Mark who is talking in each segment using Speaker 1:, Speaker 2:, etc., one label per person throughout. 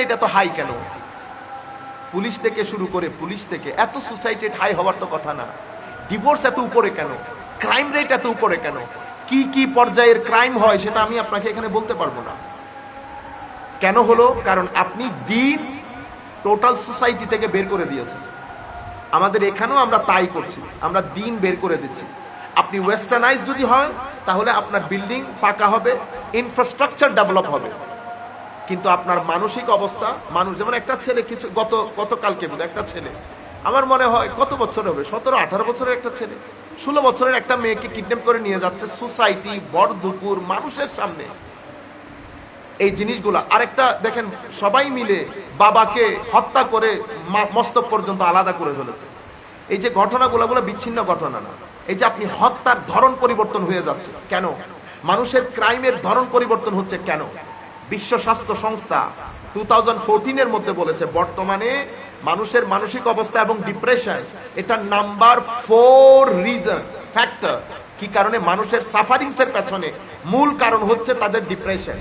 Speaker 1: Rate এত high কেন? Police থেকে শুরু করে পুলিশ থেকে, এত সুসাইড হাই হওয়ার তো কথা না। ডিভোর্স এত উপরে কেন? ক্রাইম রেট এত উপরে কেন? কি কি পর্যায়ের ক্রাইম হয় সেটা আমি আপনাকে এখানে বলতে পারব না। কেন হলো? কারণ আপনি দিন টোটাল সোসাইটি থেকে বের করে দিয়েছেন। আমাদের এখানেও আমরা তাই করছি। আমরা দিন বের করে দিচ্ছি। আপনি ওয়েস্টার্নাইজ যদি হয় তাহলে আপনার বিল্ডিং পাকা হবে ইনফ্রাস্ট্রাকচার ডেভেলপ হবে। কিন্তু আপনার মানসিক অবস্থা, মানুষ যেমন একটা ছেলে কিছু গত গতকালকে বোধ একটা ছেলে। আমার মনে হয় কত বছর হবে? সতেরো, আঠারো বছরের একটা ছেলে। ষোলো বছরের একটা মেয়েকে কিডন্যাপ করে নিয়ে যাচ্ছে সোসাইটি, বড় দুপুর, মানুষের সামনে। এই জিনিসগুলা আরেকটা দেখেন, সবাই মিলে বাবাকে হত্যা করে মস্তক পর্যন্ত আলাদা করে ফেলেছে। এই যে ঘটনাগুলো গুলো বিচ্ছিন্ন ঘটনা না। এই যে আপনি হত্যার ধরন পরিবর্তন হয়ে যাচ্ছে। কেন? মানুষের ক্রাইমের ধরন পরিবর্তন হচ্ছে কেন? বিশ্ব স্বাস্থ্য সংস্থা টু থাউজেন্ড মধ্যে বলেছে, বর্তমানে মানুষের মানসিক অবস্থা এবং ডিপ্রেশন এটা নাম্বার ফোর রিজন ফ্যাক্টর কি কারণে? মানুষের সাফারিংস এর পেছনে। মূল কারণ হচ্ছে তাদের ডিপ্রেশন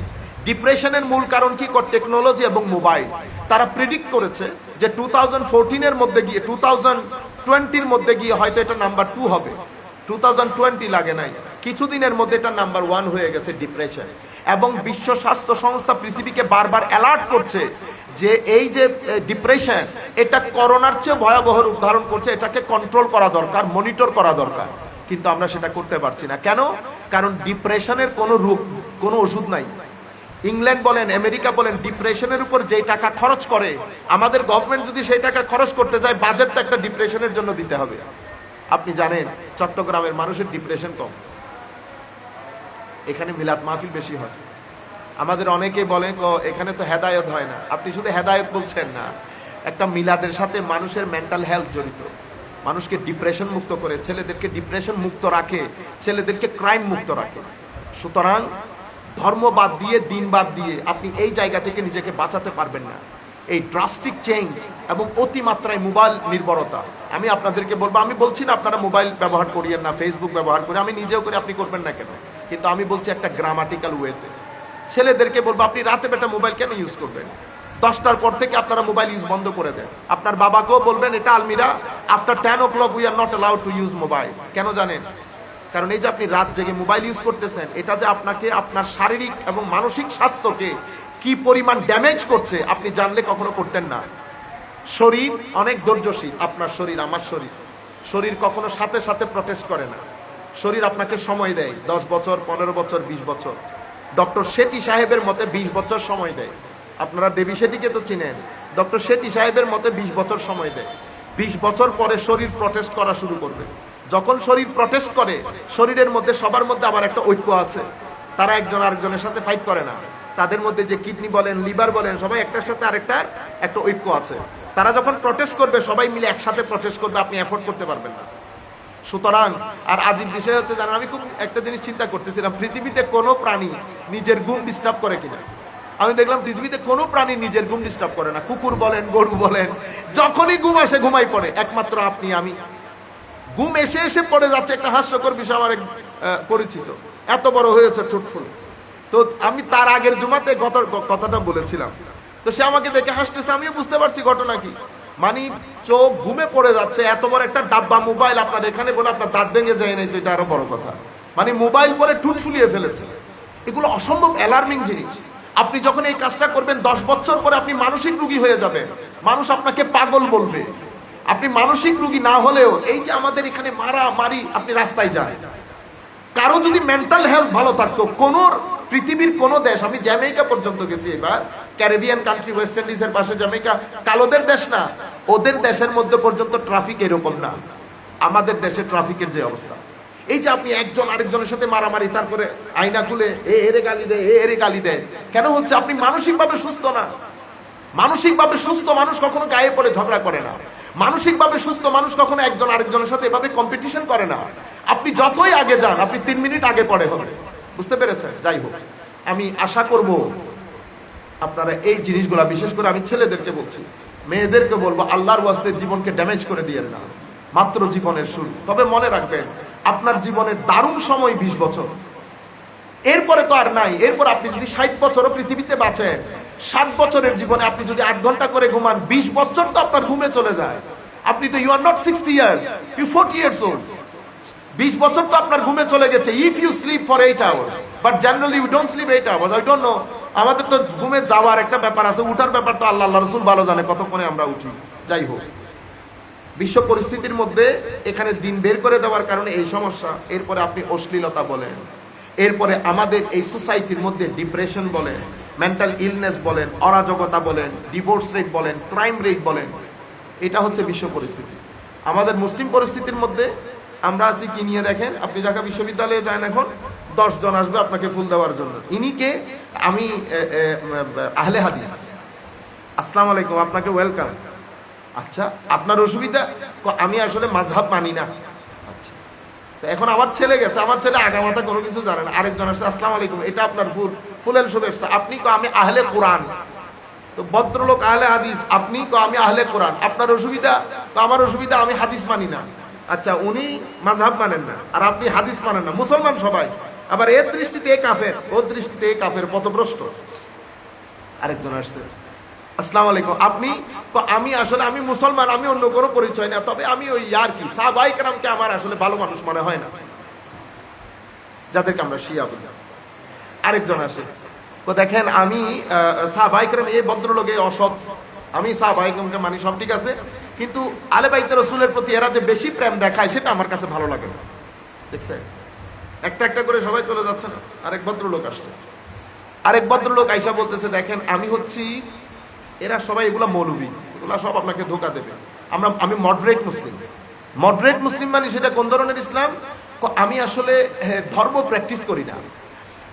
Speaker 1: ডিপ্রেশনের মূল কারণ কি? টেকনোলজি এবং মোবাইল তারা প্রিডিক্ট করেছে যে টু থাউজেন্ড ফোরটিনের মধ্যে গিয়ে, টু থাউজেন্ড টোয়েন্টির মধ্যে গিয়ে হয়তো এটা নাম্বার টু হবে। টু থাউজেন্ড টোয়েন্টি লাগে নাই। কিছুদিনের মধ্যে এটা নাম্বার ওয়ান হয়ে গেছে ডিপ্রেশন এবং বিশ্ব স্বাস্থ্য সংস্থা পৃথিবীকে বারবার অ্যালার্ট করছে যে এই যে ডিপ্রেশন এটা করোনার চেয়ে ভয়াবহ রূপ ধারণ করছে, এটাকে কন্ট্রোল করা দরকার মনিটর করা দরকার। কিন্তু আমরা সেটা করতে পারছি না। কেন? কারণ ডিপ্রেশনের কোনো রূপ, কোনো ওষুধ নাই। ইংল্যান্ড বলেন, আমেরিকা বলেন ডিপ্রেশনের উপর যেই টাকা খরচ করে, আমাদের গভর্নমেন্ট যদি সেই টাকা খরচ করতে যায় বাজেট তো একটা ডিপ্রেশনের জন্য দিতে হবে। আপনি জানেন, চট্টগ্রামের মানুষের ডিপ্রেশন কম। এখানে মিলাদ মাহফিল বেশি হয়। আমাদের অনেকেই বলেন "ও, এখানে তো হেদায়ত হয় না। আপনি শুধু হেদায়ত বলছেন না একটা মিলাদের সাথে মানুষের মেন্টাল হেলথ জড়িত। মানুষকে ডিপ্রেশন মুক্ত করে ছেলেদেরকে ডিপ্রেশন মুক্ত রাখে ছেলেদেরকে ক্রাইম মুক্ত রাখে। সুতরাং ধর্ম বাদ দিয়ে দিন বাদ দিয়ে আপনি এই জায়গা থেকে নিজেকে বাঁচাতে পারবেন না। এই ড্রাস্টিক চেঞ্জ এবং অতিমাত্রায় মোবাইল নির্ভরতা। আমি আপনাদেরকে বলব আমি বলছি না আপনারা মোবাইল ব্যবহার করিয়েন না ফেসবুক ব্যবহার করে আমি নিজেও করে আপনি করবেন না কেন? কিন্তু আমি বলছি একটা গ্রামাটিক্যাল ওয়েতে ছেলেদেরকে বলব, আপনি রাতে বেটা মোবাইল কেন ইউজ করবেন? দশটার পর থেকে আপনারা মোবাইল ইউজ বন্ধ করে দেন। আপনার বাবাকেও বলবেন, এটা আলমিরা after ten o'clock we are not allowed to use mobile কেন জানেন? কারণ এই যে আপনি রাত জেগে মোবাইল ইউজ করতেছেন, এটা যে আপনাকে আপনার শারীরিক এবং মানসিক স্বাস্থ্যকে কি পরিমাণ ড্যামেজ করছে, আপনি জানলে কখনো করতেন না। শরীর অনেক ধৈর্যশীল, আপনার শরীর, আমার শরীর। শরীর কখনো সাথে সাথে প্রটেস্ট করে না। শরীর আপনাকে সময় দেয়। দশ বছর, পনেরো বছর, বিশ বছর। ডক্টর শেঠি সাহেবের মতে বিশ বছর সময় দেয়। আপনারা দেবী শেঠিকে তো চিনেন। ডক্টর শেঠি সাহেবের মতে বিশ বছর সময় দেয়। বিশ বছর পরে শরীর প্রটেস্ট করা শুরু করবে। যখন শরীর প্রটেস্ট করে, শরীরের মধ্যে, সবার মধ্যে আবার একটা ঐক্য আছে। তারা একজন আরেকজনের সাথে ফাইট করে না। তাদের মধ্যে যে কিডনি বলেন লিভার বলেন, সবাই একটার সাথে আরেকটার একটা ঐক্য আছে। তারা যখন প্রটেস্ট করবে, সবাই মিলে একসাথে প্রটেস্ট করবে, আপনি এফোর্ড করতে পারবেন না। সুতরাং আর আজিব বিষয় হচ্ছে জানেন আমি খুব একটা জিনিস চিন্তা করতেছিলাম পৃথিবীতে কোনো প্রাণী নিজের ঘুম ডিস্টার্ব করে কিনা? আমি দেখলাম পৃথিবীতে কোনো প্রাণী নিজের ঘুম ডিস্টার্ব করে না। কুকুর বলেন গরু বলেন যখনই ঘুম আসে ঘুমাই পড়ে। একমাত্র আপনি আমি। ঘুম এসে এসে পড়ে যাচ্ছে একটা হাস্যকর বিষয় আমার এক, পরিচিত। এত বড় হয়েছে ঠোঁটফুল। তো আমি তার আগের জুমাতে কথাটা বলেছিলাম। তো সে আমাকে দেখে হাসতেছে আমিও বুঝতে পারছি ঘটনা কি। মানে চোখ ঘুমে পড়ে যাচ্ছে। এত বড় একটা ডাব্বা মোবাইল আপনার এখানে বলে আপনার দাঁত ভেঙে যায় নাই, তো এটা আরও বড় কথা। মানে মোবাইল পরে ঠুট ফুলিয়ে ফেলেছে। এগুলো অসম্ভব অ্যালার্মিং জিনিস। আপনি যখন এই কাজটা করবেন, দশ বছর পরে আপনি মানসিক রুগী হয়ে যাবেন। মানুষ আপনাকে পাগল বলবে। আপনি মানসিক রুগী না হলেও এই যে আমাদের এখানে মারা, মারি, আপনি রাস্তায় যান। কারও যদি মেন্টাল হেলথ ভালো থাকতো, কোন পৃথিবীর কোন দেশ, আমি জ্যামাইকা পর্যন্ত গেছি এবার, ক্যারিবিয়ান কান্ট্রি ওয়েস্ট ইন্ডিজের পাশে জ্যামাইকা, কালোদের দেশ না ওদের দেশের মধ্যে পর্যন্ত ট্রাফিক এরকম না। আমাদের দেশে ট্রাফিকের যে অবস্থা। এই যে আপনি একজন আরেকজনের সাথে মারামারি, তারপরে আয়না খুলে, এ এরে গালি দেয় এ এরে গালি দেয় কেন হচ্ছে? আপনি মানসিকভাবে সুস্থ না। মানসিকভাবে সুস্থ মানুষ কখনো গায়ে পড়ে, ঝগড়া করে না। মানসিকভাবে সুস্থ মানুষ কখনো একজন আরেকজনের সাথে এভাবে কম্পিটিশন করে না। আপনি যতই আগে যান, আপনি তিন মিনিট আগে পড়ে হবে। বুঝতে পেরেছেন? যাই হোক, আমি আশা করব আপনারা এই জিনিসগুলা, বিশেষ করে আমি ছেলেদেরকে বলছি মেয়েদেরকে বলব, আল্লাহর ওয়াস্তে জীবনকে ড্যামেজ করে দিয়েন না। মাত্র জীবনের শুরু তবে মনে রাখবেন, আপনার জীবনের দারুণ সময় বিশ বছর। এরপরে তো আর নাই। এরপর আপনি যদি ষাট বছরও পৃথিবীতে বাঁচেন, ষাট বছরের জীবনে আপনি যদি আট ঘণ্টা করে ঘুমান, বিশ বছর তো আপনার ঘুমে চলে যায়। আপনি তো you are not sixty years you forty years old বিশ বছর তো আপনার ঘুমে চলে গেছে। If you sleep for eight hours but generally you don't sleep eight hours I don't know আমাদের তো ঘুমে যাওয়ার একটা ব্যাপার আছে, উঠার ব্যাপার তো আল্লাহ আল্লাহ রসুল ভালো জানে কতক্ষণে আমরা উঠি। যাই হোক, বিশ্ব পরিস্থিতির মধ্যে এখানে দিন বের করে দেওয়ার কারণে এই সমস্যা। এরপরে আপনি অশ্লীলতা বলেন, এরপরে আমাদের এই সোসাইটির মধ্যে ডিপ্রেশন বলেন, মেন্টাল ইলনেস বলেন, অরাজকতা বলেন, ডিভোর্স রেট বলেন, ক্রাইম রেট বলেন, এটা হচ্ছে বিশ্ব পরিস্থিতি। আমাদের মুসলিম পরিস্থিতির মধ্যে আমরা আছি কি নিয়ে দেখেন? আপনি ঢাকা বিশ্ববিদ্যালয়ে যান এখন দশ জন আসবে আপনাকে ফুল দেওয়ার জন্য। ইনি কে? আমি আহলে হাদিস। আসসালামু আলাইকুম, আপনাকে ওয়েলকাম আচ্ছা আপনার অসুবিধা? আমি আসলে মাঝহাব মানি না। আচ্ছা তো এখন আমার ছেলে গেছে, আমার ছেলে আগামাতা কোনো কিছু জানে না। আরেকজন আসছে, আসসালামু আলাইকুম, এটা আপনার ফুল ফুলেল শুভেচ্ছা, আপনি কো আমি আহলে কোরআন। তো ভদ্রলোক আহলে হাদিস, আপনি কো আমি আহলে কোরআন। আপনার অসুবিধা? তো আমার অসুবিধা, আমি হাদিস মানি না। আচ্ছা উনি মাঝহাব মানেন না, আর আপনি হাদিস মানেন না। মুসলমান সবাই। আবার এর দৃষ্টিতে কাফের, ওর দৃষ্টিতে কাফের পথভ্রষ্ট। আরেকজন আসছে। আসসালামু আলাইকুম। আপনি আমি আসলে, আমি মুসলমান, আমি অন্য কোনো পরিচয় না, তবে আমি ওই আর কি? সাহবাই কেরামকে আমার আসলে ভালো মানুষ মনে হয় না। যাদেরকে আমরা শিয়া বলি। আরেকজন আসে। তো দেখেন, আমি সাহবাই কেরাম এই ভদ্রলোক অসৎ। আমি সাহবাই কেরামকে মানি, সব ঠিক আছে। কিন্তু আলে বাইতে রসুলের প্রতি এরা যে বেশি প্রেম দেখায়, সেটা আমার কাছে ভালো লাগে না। দেখছেন? একটা একটা করে সবাই চলে যাচ্ছে না। আরেক ভদ্রলোক আসছে। আরেক ভদ্রলোক আইসা বলতেছে, দেখেন, আমি হচ্ছি এরা সবাই এগুলা মৌলবি। এগুলা সব আপনাকে ধোকা দেবে। আমরা, আমি মডারেট মুসলিম। মডারেট মুসলিম মানে সেটা কোন ধরনের ইসলাম? আমি আসলে ধর্ম প্র্যাকটিস করি না।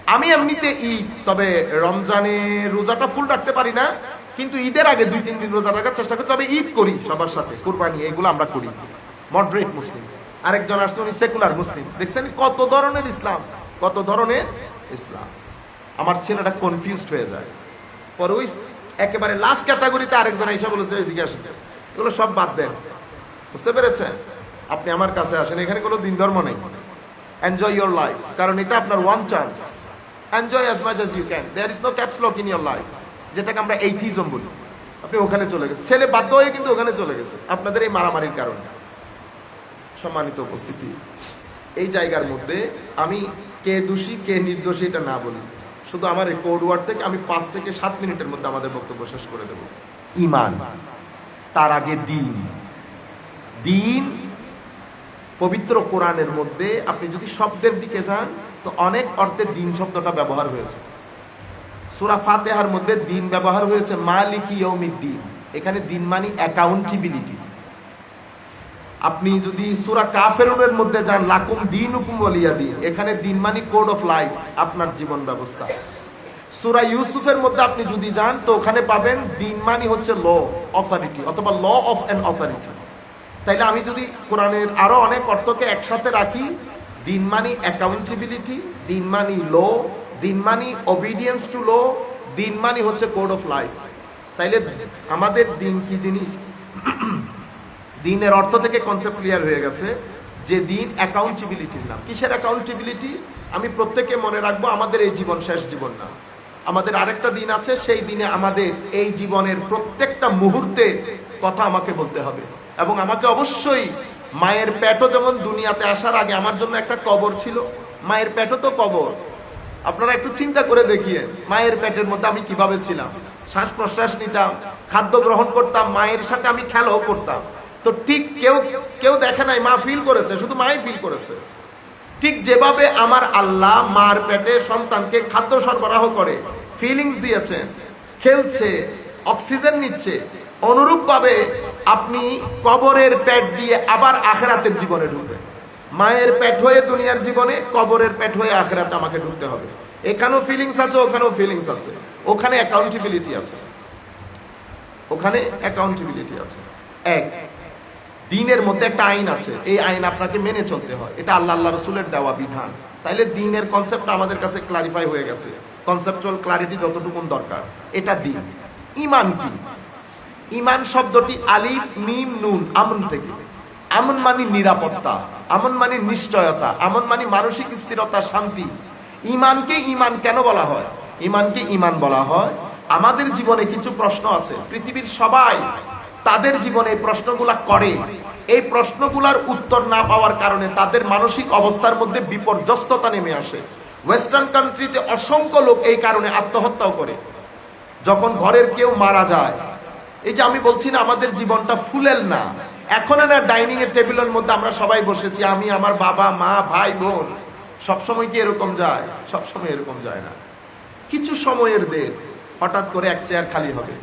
Speaker 1: আমি এমনিতে ঈদ, তবে রমজানে রোজাটা ফুল রাখতে পারি না, কিন্তু ঈদের আগে দুই, তিন দিন রোজা রাখার চেষ্টা করি। তবে ঈদ করি সবার সাথে, কোরবানি, এগুলো আমরা করি। Moderate Muslim. আরেকজন আসছে, উনি সেকুলার মুসলিম দেখছেন কত ধরনের ইসলাম, কত ধরনের ইসলাম। আমার ছেলেটা কনফিউজড হয়ে যায়। পরে ওই একেবারে লাস্ট ক্যাটাগরিতে আরেকজন এসে বলেছে, এদিকে আসেন। এগুলো সব বাদ দেন। বুঝতে পেরেছেন? আপনি আমার কাছে আসেন, এখানে কোনো দিন ধর্ম নেই। এনজয় ইয়োর লাইফ কারণ এটা আপনার one chance enjoy as much as you can there is no caps lock in your life যেটাকে আমরা এইথিজম বলি। আপনি ওখানে চলে গেছেন। ছেলে বাধ্য হয়ে কিন্তু ওখানে চলে গেছে। আপনাদের এই মারামারির কারণে। সম্মানিত উপস্থিতি। এই জায়গার মধ্যে আমি কে দোষী, কে নির্দোষী এটা না বলি। শুধু আমার এই কোড ওয়ার্ড থেকে আমি পাঁচ থেকে সাত মিনিটের মধ্যে আমাদের বক্তব্য শেষ করে দেব। ইমান, তার আগে দিন। দিন পবিত্র কোরআনের মধ্যে আপনি যদি শব্দের দিকে যান, তো অনেক অর্থে দিন শব্দটা ব্যবহার হয়েছে। সুরা ফাতেহার মধ্যে দিন ব্যবহার হয়েছে মালিক দিন এখানে দিন মানে অ্যাকাউন্টেবিলিটি আপনি যদি সুরা কাফেরুনের মধ্যে যান, লাকুম দিন হুকুম বলিয়া দিন। এখানে দিন মানে কোড অফ লাইফ, আপনার জীবন ব্যবস্থা। সুরা ইউসুফের মধ্যে আপনি যদি যান, তো ওখানে পাবেন দিন মানে হচ্ছে ল অথরিটি অথবা ল অফ অ্যান অথরিটি তাইলে আমি যদি কোরআনের আরও অনেক অর্থকে একসাথে রাখি, দিন মানি অ্যাকাউন্টেবিলিটি দিন মানি ল, দিন মানি অবিডিয়েন্স টু ল দিন মানি হচ্ছে কোড অফ লাইফ তাইলে আমাদের দিন কি জিনিস? দিনের অর্থ থেকে কনসেপ্ট ক্লিয়ার হয়ে গেছে যে দিন অ্যাকাউন্টেবিলিটির নাম। কিসের অ্যাকাউন্টেবিলিটি আমি প্রত্যেকে মনে রাখব, আমাদের এই জীবন শেষ জীবন না। আমাদের আরেকটা দিন আছে, সেই দিনে আমাদের এই জীবনের প্রত্যেকটা মুহূর্তে কথা আমাকে বলতে হবে। এবং আমাকে অবশ্যই মায়ের পেটও যেমন দুনিয়াতে আসার আগে আমার জন্য একটা কবর ছিল, মায়ের পেটও তো কবর। আপনারা একটু চিন্তা করে দেখিয়ে, মায়ের পেটের মধ্যে আমি কীভাবে ছিলাম? শ্বাস প্রশ্বাস নিতাম, খাদ্য গ্রহণ করতাম, মায়ের সাথে আমি খেলাও করতাম। তো ঠিক কেউ কেউ দেখে নাই, মা ফিল করেছে, শুধু মাই ফিল করেছে। ঠিক যেভাবে আমার আল্লাহ মার পেটে সন্তানকে খাদ্য সরবরাহ করে ফিলিংস দিয়েছে, খেলছে অক্সিজেন নিচ্ছে, অনুরূপভাবে আপনি কবরের পেট দিয়ে আবার আখেরাতের জীবনে ঢুকবেন। মায়ের পেট হয়ে দুনিয়ার জীবনে কবরের পেট হয়ে আখেরাতে আমাকে ঢুকতে হবে। এখানেও ফিলিংস আছে, ওখানেও ফিলিংস আছে। ওখানে অ্যাকাউন্টেবিলিটি আছে। ওখানে অ্যাকাউন্টেবিলিটি আছে। এক দিনের মধ্যে একটা আইন আছে। এই আইন আপনাকে মেনে চলতে হয়। এটা আল্লাহ আল্লাহ রসুলের দেওয়া বিধান। তাইলে দিনের কনসেপ্ট আমাদের কাছে ক্লারিফাই হয়ে গেছে। কনসেপচুয়াল ক্লারিটি যতটুকু দরকার। এটা দিন। ইমান কি? ইমান শব্দটি আলিফ, মিম, নুন, আমন থেকে। আমন মানে নিরাপত্তা। আমন মানে নিশ্চয়তা। আমন মানে মানসিক স্থিরতা, শান্তি। ইমানকে ইমান কেন বলা হয়? ইমানকে ইমান বলা হয়। আমাদের জীবনে কিছু প্রশ্ন আছে। পৃথিবীর সবাই তাদের জীবনে এই প্রশ্নগুলা করে। এই প্রশ্নগুলার উত্তর না পাওয়ার কারণে তাদের মানসিক অবস্থার মধ্যে বিপর্যস্ততা নেমে আসে। ওয়েস্টার্ন কান্ট্রিতে অসংখ্য লোক এই কারণে আত্মহত্যাও করে। যখন ঘরের কেউ মারা যায়, এই যে আমি বলছি না, আমাদের জীবনটা ফুলেল না। এখন না ডাইনিং এর টেবিলের মধ্যে আমরা সবাই বসেছি, আমি, আমার বাবা, মা, ভাই, বোন। সবসময় কি এরকম যায়? সবসময় এরকম যায় না। কিছু সময়ের দের, হঠাৎ করে এক চেয়ার খালি হবে।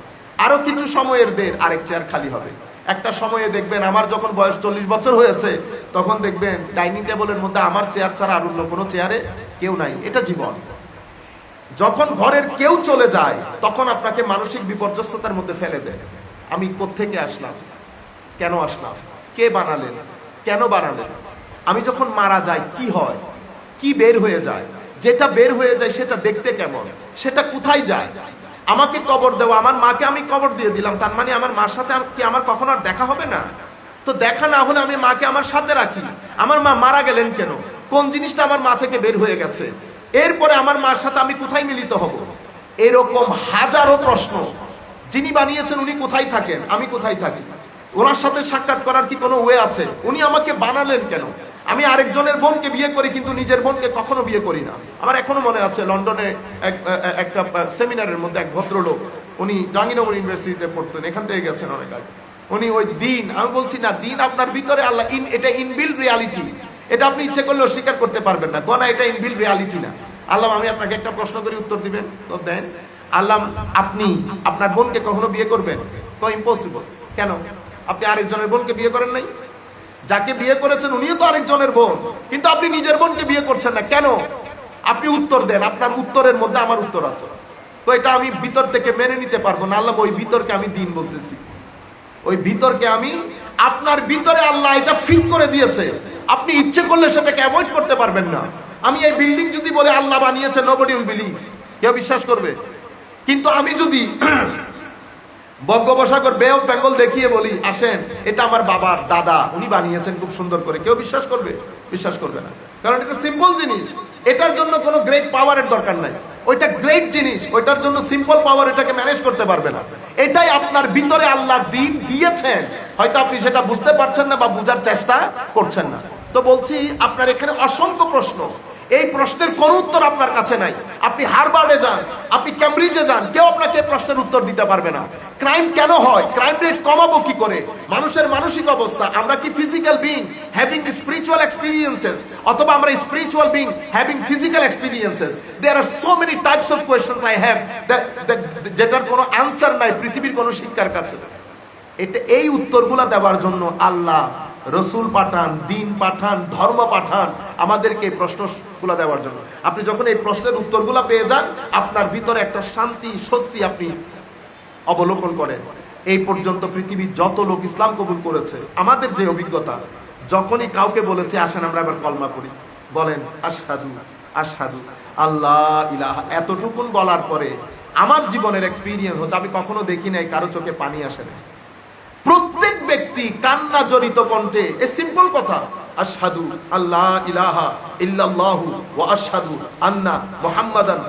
Speaker 1: আরও কিছু সময়ের দের আরেক চেয়ার খালি হবে। একটা সময়ে দেখবেন আমার যখন বয়স চল্লিশ বছর হয়েছে, তখন দেখবেন ডাইনিং টেবিলের মধ্যে আমার চেয়ার ছাড়া আর অন্য কোনো চেয়ারে কেউ নাই। এটা জীবন। যখন ঘরের কেউ চলে যায়, তখন আপনাকে মানসিক বিপর্যস্ততার মধ্যে ফেলে দেয়। আমি কোত্থেকে আসলাম? কেন আসলাম? কে বানালেন? কেন বানালেন? আমি যখন মারা যাই, কি হয়? কি বের হয়ে যায়? যেটা বের হয়ে যায়, সেটা দেখতে কেমন? সেটা কোথায় যায়? আমাকে কবর দেওয়া আমার মাকে আমি কবর দিয়ে দিলাম, তার মানে আমার মার সাথে কি আমার কখনো আর দেখা হবে না? তো দেখা না হলে আমি মাকে আমার সাথে রাখি। আমার মা মারা গেলেন কেন? কোন জিনিসটা আমার মা থেকে বের হয়ে গেছে? এরপরে আমার মার সাথে আমি কোথায় মিলিত হব? এরকম হাজারো প্রশ্ন। যিনি বানিয়েছেন উনি কোথায় থাকেন? আমি কোথায় থাকি? ওনার সাথে সাক্ষাৎ করার কি কোনো ওয়ে আছে? উনি আমাকে বানালেন কেন? আমি আরেকজনের বোনকে বিয়ে করি, কিন্তু নিজের বোনকে কখনো বিয়ে করি না। আমার এখনও মনে আছে, লন্ডনে এক একটা সেমিনারের মধ্যে এক ভদ্রলোক, উনি জাহাঙ্গীরনগর ইউনিভার্সিটিতে পড়তেন, এখান থেকে গেছেন অনেক আগে। উনি ওই দিন, আমি বলছি, না, দিন আপনার ভিতরে আল্লাহ, ইন, এটা ইনবিল রিয়ালিটি। এটা আপনি ইচ্ছে করলেও স্বীকার করতে পারবেন না। গনা, এটা ইনবিল রিয়ালিটি না। আল্লাহ, আমি আপনাকে একটা প্রশ্ন করি, উত্তর দিবেন? তো দেন। আল্লাহ, আপনি আপনার বোনকে কখনো বিয়ে করবেন? তো ইম্পসিবল। কেন? আপনি আরেকজনের বোনকে বিয়ে করেন নাই? যাকে বিয়ে করেছেন উনিও তো আরেকজনের বোন। কিন্তু আপনি নিজের বোনকে বিয়ে করছেন না। কেন? আপনি উত্তর দেন। আপনার উত্তরের মধ্যে আমার উত্তর আছে। তো এটা আমি ভিতর থেকে মেনে নিতে পারব না। আল্লাহ ওই ভিতরকে আমি দিন বলতেছি। ওই ভিতরকে আমি, আপনার ভিতরে আল্লাহ এটা ফিট করে দিয়েছে। আপনি ইচ্ছে করলে সেটাকে অ্যাভয়েড করতে পারবেন না। আমি এই বিল্ডিং যদি বলে আল্লাহ বানিয়েছে নোবডি বিলিভ কেউ বিশ্বাস করবে? কিন্তু আমি যদি বঙ্গোপসাগর বে অফ বেঙ্গল দেখিয়ে বলি, আসেন, এটা আমার বাবার দাদা, উনি বানিয়েছেন খুব সুন্দর করে। কেউ বিশ্বাস করবে? বিশ্বাস করবে না। কারণ এটা সিম্পল জিনিস। এটার জন্য কোনো গ্রেট পাওয়ারের দরকার নাই। ওইটা গ্রেট জিনিস। ওইটার জন্য সিম্পল পাওয়ার এটাকে ম্যানেজ করতে পারবে না। এটাই আপনার ভিতরে আল্লাহ দিন দিয়েছেন। হয়তো আপনি সেটা বুঝতে পারছেন না বা বোঝার চেষ্টা করছেন না। তো বলছি, আপনার এখানে অসংখ্য প্রশ্ন। এই প্রশ্নের কোনো উত্তর আপনার কাছে নাই। আপনি হারবার্ডে যান, আপনি ক্যামব্রিজে যান, কেউ আপনাকে প্রশ্নের উত্তর দিতে পারবে না। ক্রাইম কেন হয়? ক্রাইম রেট কমাবো কি করে? মানুষের মানসিক অবস্থা, আমরা কি physical being having spiritual experiences অথবা আমরা spiritual being having physical experiences there are so many types of questions I have যেটার কোনো আনসার নাই পৃথিবীর কোনো শিক্ষার কাছে। এটা, এই উত্তরগুলা দেওয়ার জন্য আল্লাহ রসুল পাঠান, দিন পাঠান, ধর্ম পাঠান, আমাদেরকে এই প্রশ্নগুলা দেওয়ার জন্য। আপনি যখন এই প্রশ্নের উত্তরগুলা পেয়ে যান, আপনার ভিতরে একটা শান্তি, স্বস্তি আপনি অবলোকন করেন। এই পর্যন্ত পৃথিবীর যত লোক ইসলাম কবুল করেছে, আমাদের যে অভিজ্ঞতা, যখনই কাউকে বলেছে, আসেন, আমরা এবার কলমা করি বলেন, আশহাদু আশহাদু, আল্লাহ ইলাহা। এতটুকুন বলার পরে আমার জীবনের এক্সপিরিয়েন্স হচ্ছে, আমি কখনো দেখি নাই, কারও চোখে পানি আসে না ব্যক্তি কান্না জড়িত কণ্ঠে, এ সিম্পল কথা আল্লাহ ইলাহা ইল্লাল্লাহু ওয়া আন্না মুহাম্মাদান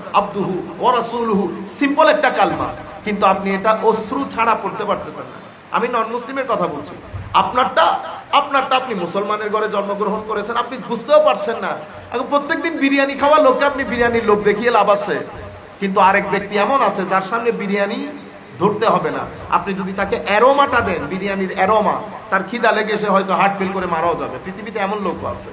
Speaker 1: ওয়া রাসূলুহু। সিম্পল একটা কালমা, কিন্তু আপনি এটা অশ্রু ছাড়া পড়তে পারতেছেন না। আমি নন মুসলিমের কথা বলছি। আপনারটা আপনারটা আপনি মুসলমানের ঘরে জন্মগ্রহণ করেছেন, আপনি বুঝতেও পারছেন না। প্রত্যেকদিন বিরিয়ানি খাওয়া লোককে আপনি বিরিয়ানির লোভ দেখিয়ে লাভ আছে। কিন্তু আরেক ব্যক্তি এমন আছে, যার সামনে বিরিয়ানি ধরতে হবে না। আপনি যদি তাকে অ্যারোমাটা দেন, বিরিয়ানির অ্যারোমা, তার খিদা লেগে সে হয়তো হার্ট ফেল করে মারাও যাবে। পৃথিবীতে এমন লোক আছে।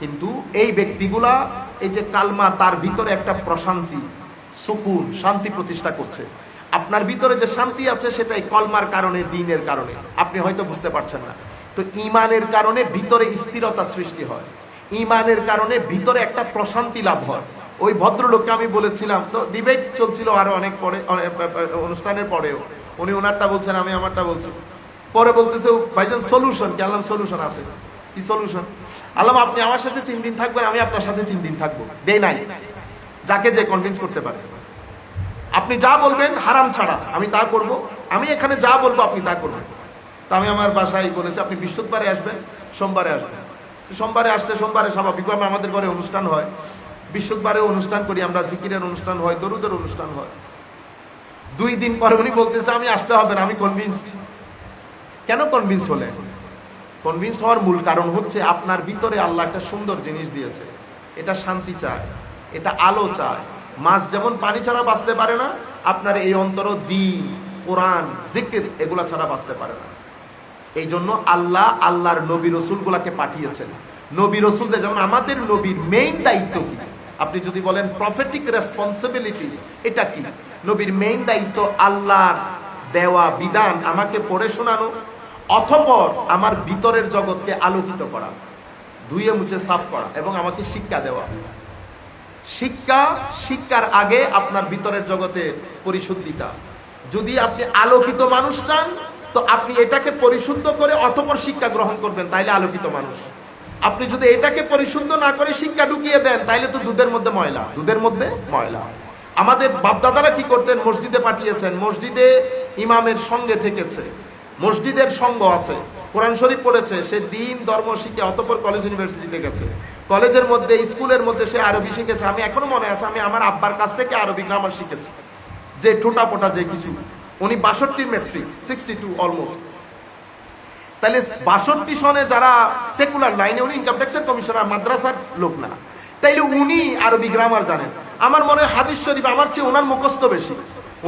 Speaker 1: কিন্তু এই ব্যক্তিগুলা, এই যে কালমা, তার ভিতরে একটা প্রশান্তি, সুকুন, শান্তি প্রতিষ্ঠা করছে। আপনার ভিতরে যে শান্তি আছে সেটা এই কলমার কারণে, দিনের কারণে। আপনি হয়তো বুঝতে পারছেন না। তো ইমানের কারণে ভিতরে স্থিরতা সৃষ্টি হয়। ইমানের কারণে ভিতরে একটা প্রশান্তি লাভ হয়। ওই ভদ্রলোককে আমি বলেছিলাম, তো ডিবেট চলছিল আরও অনেক পরে অনুষ্ঠানের পরেও। উনি ওনারটা বলছেন, আমি আমারটা বলছি। পরে বলতেছে ভাইজান সলিউশন কি? আল্লাহ সলিউশন আছে। কি সলিউশন আল্লাহ আপনি আমার সাথে তিন দিন থাকবেন, আমি আপনার সাথে তিন দিন থাকব। ডে নাই যাকে যে কনভিন্স করতে পারে। আপনি যা বলবেন, হারাম ছাড়া, আমি তা করব। আমি এখানে যা বলব, আপনি তা করবেন। তা আমি আমার বাসায় বলেছি, আপনি বৃহস্পতিবারে আসবেন, সোমবারে আসবেন। সোমবারে আসতে, সোমবারে স্বাভাবিকভাবে আমাদের ঘরে অনুষ্ঠান হয়। বৃহস্পতিবারে অনুষ্ঠান করি, আমরা জিকিরের অনুষ্ঠান হয়, দরুদের অনুষ্ঠান হয়। দুই দিন পরে উনি বলতেছে, আমি আসতে হবে না, আমি কনভিন্সড কেন কনভিন্স হলেন? কনভিন্সড হওয়ার মূল কারণ হচ্ছে আপনার ভিতরে আল্লাহ একটা সুন্দর জিনিস দিয়েছে। এটা শান্তি চায়, এটা আলো চায়। মাছ যেমন পানি ছাড়া বাঁচতে পারে না, আপনার এই অন্তর দিন, কোরআন, জিকির এগুলা ছাড়া বাঁচতে পারে না। এই জন্য আল্লাহ আল্লাহর নবী রসুলগুলাকে পাঠিয়েছেন। নবী রসুলদের, যেমন আমাদের নবীর মেইন দায়িত্ব কি? আপনি যদি বলেন প্রফেটিক রেসপন্সিবিলিটিস এটা কি? নবীর মেইন দায়িত্ব আল্লাহর দেওয়া বিধান আমাকে পড়ে শোনানো, অথপর আমার ভিতরের জগৎকে আলোকিত করা, ধুয়ে মুছে সাফ করা এবং আমাকে শিক্ষা দেওয়া। শিক্ষা, শিক্ষার আগে আপনার ভিতরের জগতে পরিশুদ্ধিতা। যদি আপনি আলোকিত মানুষ চান, তো আপনি এটাকে পরিশুদ্ধ করে অতপর শিক্ষা গ্রহণ করবেন, তাইলে আলোকিত মানুষ। আপনি যদি এটাকে পরিশুদ্ধ না করে শিক্ষা ঢুকিয়ে দেন, তাইলে তো দুধের মধ্যে ময়লা। দুধের মধ্যে ময়লা। আমাদের বাপদাদারা কি করতেন? মসজিদে পাঠিয়েছেন। মসজিদে ইমামের সঙ্গে থেকেছে। মসজিদের সঙ্গ আছে। কোরআন শরীফ পড়েছে। সে দিন, ধর্ম শিখে অতপর কলেজ ইউনিভার্সিটিতে গেছে। কলেজের মধ্যে স্কুলের মধ্যে সে আরবি শিখেছে। আমি এখনও মনে আছে, আমি আমার আব্বার কাছ থেকে আরবি গ্রামার শিখেছি। যে টোটা পোটা যে কিছু। উনি বাষট্টির মেট্রিক সিক্সটি টু অলমোস্ট তাহলে বাষট্টি সনে যারা সেকুলার লাইনে উনি ইনকাম ট্যাক্সের কমিশনার মাদ্রাসার লোক না। তাইলে উনি আরবি গ্রামার জানেন। আমার মনে হয় হাদিস শরীফ আমার চেয়ে ওনার মুখস্থ বেশি।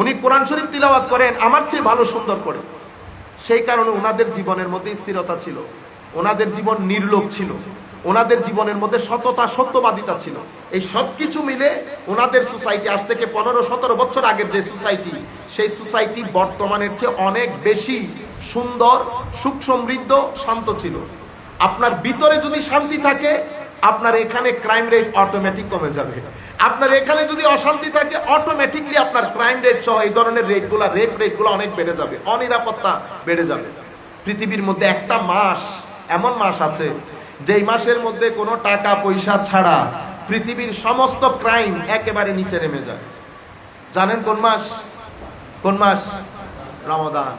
Speaker 1: উনি কোরআন শরীফ তিলাওয়াত করেন, আমার চেয়ে ভালো সুন্দর করে। সেই কারণে ওনাদের জীবনের মধ্যে স্থিরতা ছিল। ওনাদের জীবন নির্লোভ ছিল। ওনাদের জীবনের মধ্যে সততা, সত্যবাদিতা ছিল। এই সব কিছু মিলে ওনাদের সোসাইটি আজ থেকে পনেরো, সতেরো বছর আগের যে সোসাইটি সেই সোসাইটি বর্তমানের চেয়ে অনেক বেশি সুন্দর, সুখ সমৃদ্ধ, শান্ত ছিল। আপনার ভিতরে যদি শান্তি থাকে, আপনার এখানে ক্রাইম রেট অটোমেটিক কমে যাবে। আপনার এখানে যদি অশান্তি থাকে অটোমেটিকলি আপনার ক্রাইম রেট সহ এই ধরনের রেটগুলো রেপ রেটগুলো অনেক বেড়ে যাবে, অনিরাপত্তা বেড়ে যাবে। পৃথিবীর মধ্যে একটা মাস, এমন মাস আছে, যেই মাসের মধ্যে কোনো টাকা, পয়সা ছাড়া পৃথিবীর সমস্ত ক্রাইম একেবারে নিচে নেমে যায়। জানেন কোন মাস? কোন মাস? রমাদান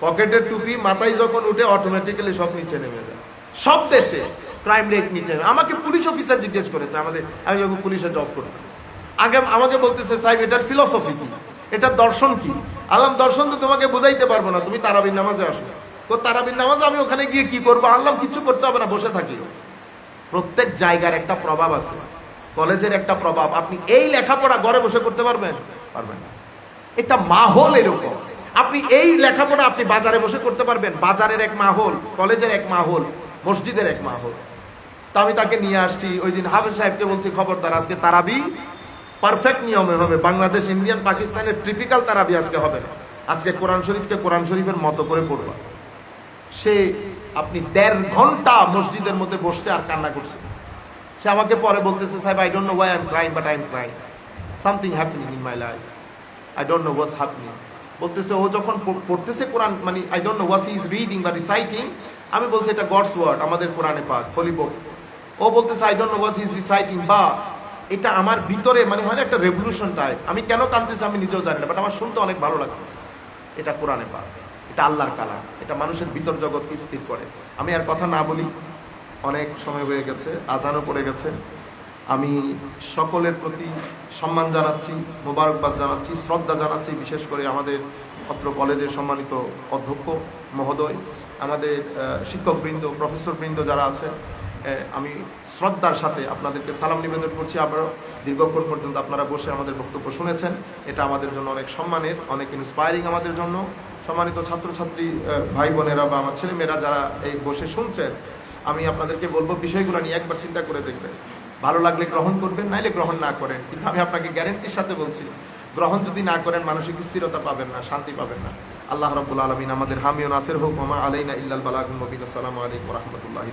Speaker 1: পকেটের টুপি, মাথায় যখন উঠে অটোমেটিক্যালি সব নিচে নেমে যায়। সব দেশে ক্রাইম রেট নিচে আমাকে পুলিশ অফিসার জিজ্ঞেস করেছে, আমাদের আমি যখন পুলিশে জব করতাম। আগে আমাকে বলতেছে, সাহেব, এটার ফিলসফি কি? এটার দর্শন কি? আল্লাহ, দর্শন তো তোমাকে বোঝাইতে পারব না, তুমি তারাবির নামাজে আসো। তো তারাবির নামাজে আমি ওখানে গিয়ে কি করব? আল্লাহ, কিছু করতে হবে না, বসে থাকি। প্রত্যেক জায়গার একটা প্রভাব আছে। কলেজের একটা প্রভাব। আপনি এই লেখাপড়া ঘরে বসে করতে পারবেন? পারবেন এটা মাহল এরকম। আপনি এই লেখাপড়া আপনি বাজারে বসে করতে পারবেন। বাজারের এক মাহল, কলেজের এক মাহল, মসজিদের এক মাহল। তা আমি তাকে নিয়ে আসছি, ওই দিন হাফেজ সাহেবকে বলছি, খবরদার, আজকে তারাবি পারফেক্ট নিয়মে হবে। বাংলাদেশ, ইন্ডিয়ান, পাকিস্তানের ট্রিপিক্যাল তারাবি আজকে হবে না। আজকে কোরআন শরীফকে কোরআন শরীফের মতো করে পড়বা। সে আপনি দেড় ঘণ্টা মসজিদের মধ্যে বসছে আর কান্না করছে। সে আমাকে পরে বলতেছে, সাহেব I don't know why I am crying but I am crying something happening in my life I don't know was happening বলতেছে, ও যখন পড়তেছে কোরআন মানে I don't know was is reading বা রিসাইটিং আমি বলছি, এটা গডস ওয়ার্ড আমাদের কোরআনে পাক হোলি বুক ও বলতেছে I don't know was is reciting বা এটা আমার ভিতরে মানে হয় না, একটা রেভলিউশন টাইপ আমি কেন কাঁদতেছি আমি নিজেও জানি না বাট আমার শুনতে অনেক ভালো লাগতেছে। এটা কোরআনে পাক, এটা আল্লাহর কালাম, এটা মানুষের ভিতর জগৎকে স্থির করে। আমি আর কথা না বলি, অনেক সময় হয়ে গেছে, আজানও পড়ে গেছে। আমি সকলের প্রতি সম্মান জানাচ্ছি, মোবারকবাদ জানাচ্ছি, শ্রদ্ধা জানাচ্ছি, বিশেষ করে আমাদের অত্র কলেজের সম্মানিত অধ্যক্ষ মহোদয়, আমাদের শিক্ষকবৃন্দ, প্রফেসরবৃন্দ যারা আছে আমি শ্রদ্ধার সাথে আপনাদেরকে সালাম নিবেদন করছি। আবারও দীর্ঘক্ষণ পর্যন্ত আপনারা বসে আমাদের বক্তব্য শুনেছেন। এটা আমাদের জন্য অনেক সম্মানের, অনেক ইন্সপায়ারিং আমাদের জন্য। সম্মানিত ছাত্রছাত্রী ভাই বোনেরা বা আমার ছেলেমেয়েরা যারা এই বসে শুনছেন, আমি আপনাদেরকে বলব, বিষয়গুলো নিয়ে একবার চিন্তা করে দেখবেন। ভালো লাগলে গ্রহণ করবেন, নাইলে গ্রহণ না করেন। কিন্তু আমি আপনাকে গ্যারেন্টির সাথে বলছি, গ্রহণ যদি না করেন, মানসিক স্থিরতা পাবেন না, শান্তি পাবেন না। আল্লাহ রবুল আলমিন আমাদের হামিও নাসের হোক মামা আলাইনা ইল্লাল বালাগুল মবিন। আসসালামু আলাইকুম রহমতুল্লাহ